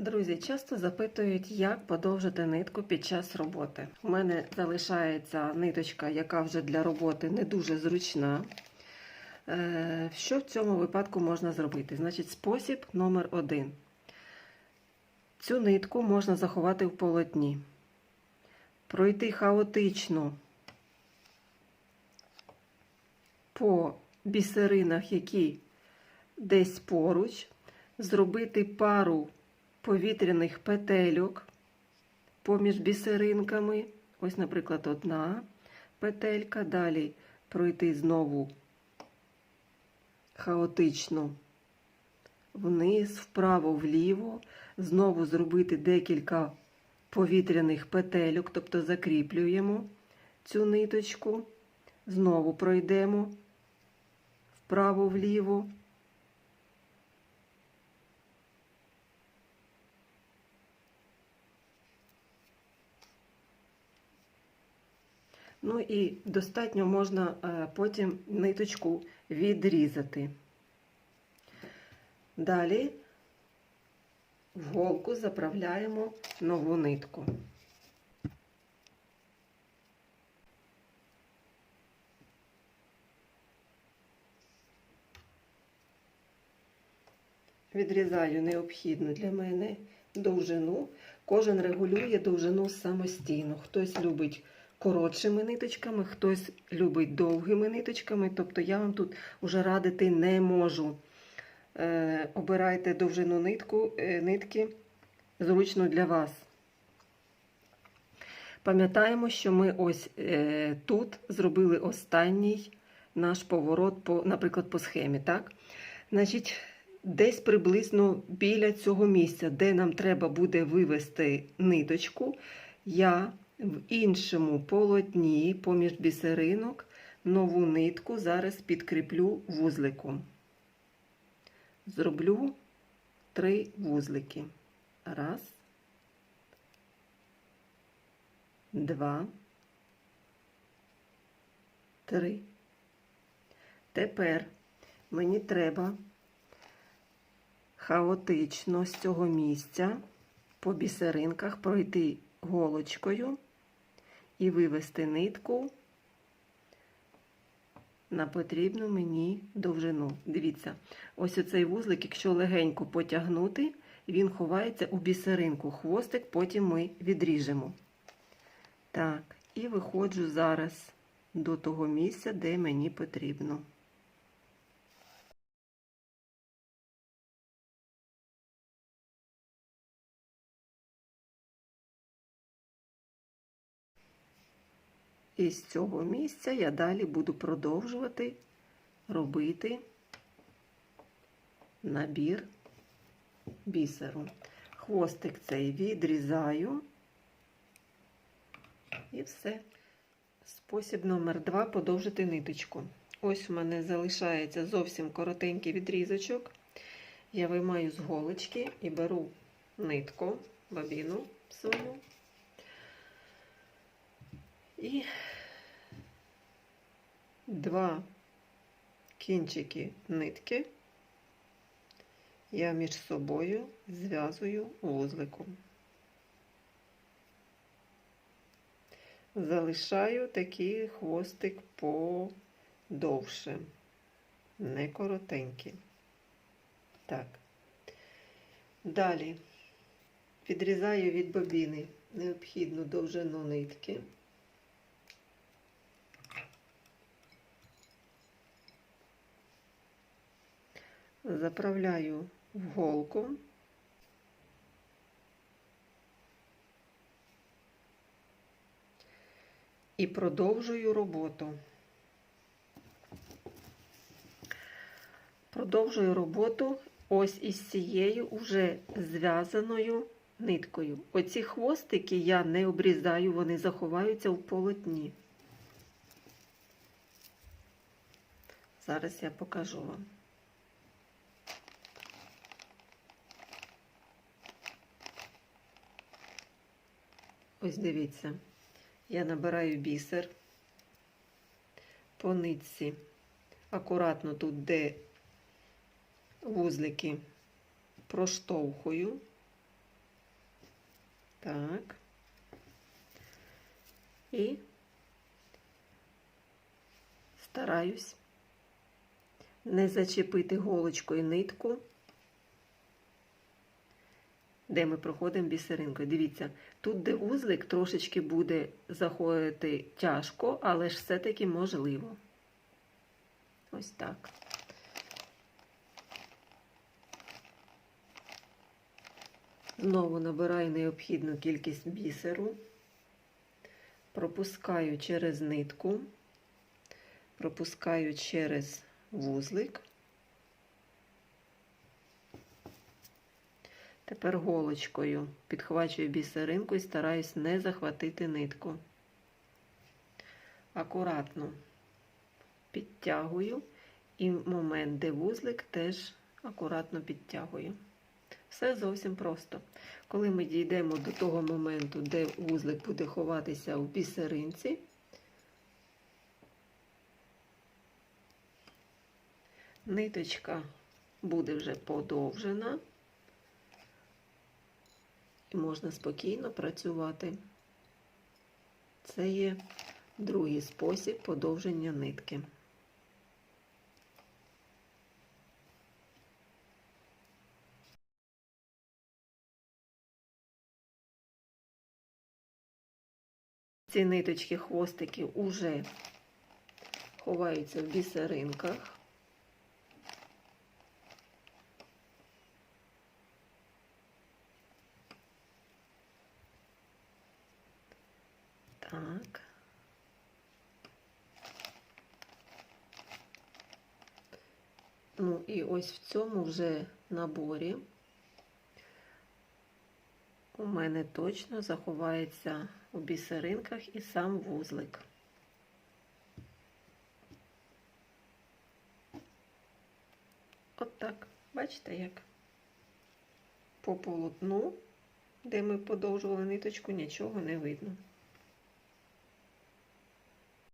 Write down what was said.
Друзі, часто запитують, як подовжити нитку під час роботи. У мене залишається ниточка, яка вже для роботи не дуже зручна. Е, Що в цьому випадку можна зробити? Значить, спосіб номер один. Цю нитку можна заховати в полотні, пройти хаотично по бісеринах, які десь поруч, зробити пару повітряних петельок поміж бісеринками. Ось, наприклад, одна петелька, далі пройти знову хаотично вниз, вправо, вліво, знову зробити декілька повітряних петельок, тобто закріплюємо цю ниточку, знову пройдемо вправо, Ну і достатньо можна е, потім ниточку відрізати. Далі в голку заправляємо нову нитку. Відрізаю необхідну для мене довжину. Кожен регулює довжину самостійно. Хтось любить коротшими ниточками, хтось любить довгими ниточками. Тобто я вам тут вже радити не можу. Е, обирайте довжину нитку, е, нитки зручно для вас. Пам'ятаємо, що ми ось е, тут зробили останній наш поворот, по, наприклад, по схемі. так? Значить, десь приблизно біля цього місця, де нам треба буде вивести ниточку, я в іншому полотні, поміж бісеринок, нову нитку зараз підкріплю вузликом. Зроблю три вузлики. Раз, два, три. Тепер мені треба хаотично з цього місця по бісеринках пройти голочкою і вивести нитку на потрібну мені довжину. Дивіться, ось оцей вузлик, якщо легенько потягнути, він ховається у бісеринку. Хвостик потім ми відріжемо. Так, і виходжу зараз до того місця, де мені потрібно. І з цього місця я далі буду продовжувати робити набір бісеру. Хвостик цей відрізаю і все. Спосіб номер два подовжити ниточку. Ось у мене залишається зовсім коротенький відрізочок. Я виймаю з голочки і беру нитку, бабіну свою. І два кінчики нитки я між собою зв'язую вузликом. Залишаю такий хвостик подовше, не коротенький. Так. Далі відрізаю від бобіни необхідну довжину нитки. Заправляю в голку. І продовжую роботу. Продовжую роботу ось із цією уже зв'язаною ниткою. Оці хвостики я не обрізаю, вони заховаються в полотні. Зараз я покажу вам. Ось дивіться, я набираю бісер. По нитці, акуратно тут, де вузлики проштовхую. Так. І стараюсь не зачепити голочкою нитку, де ми проходимо бісеринкою. Дивіться, тут, де вузлик, трошечки буде заходити тяжко, але ж все-таки можливо. Ось так. Знову набираю необхідну кількість бісеру, пропускаю через нитку, пропускаю через вузлик. Тепер голочкою підхвачую бісеринку і стараюсь не захватити нитку. Акуратно підтягую і момент, де вузлик, теж акуратно підтягую. Все зовсім просто. Коли ми дійдемо до того моменту, де вузлик буде ховатися в бісеринці, ниточка буде вже подовжена, і можна спокійно працювати. Це є другий спосіб подовження нитки. Ці ниточки, хвостики уже ховаються в бісеринках. Так. Ну і ось в цьому вже наборі у мене точно заховається у бісеринках і сам вузлик. От так, бачите, як по полотну, де ми подовжували ниточку, нічого не видно.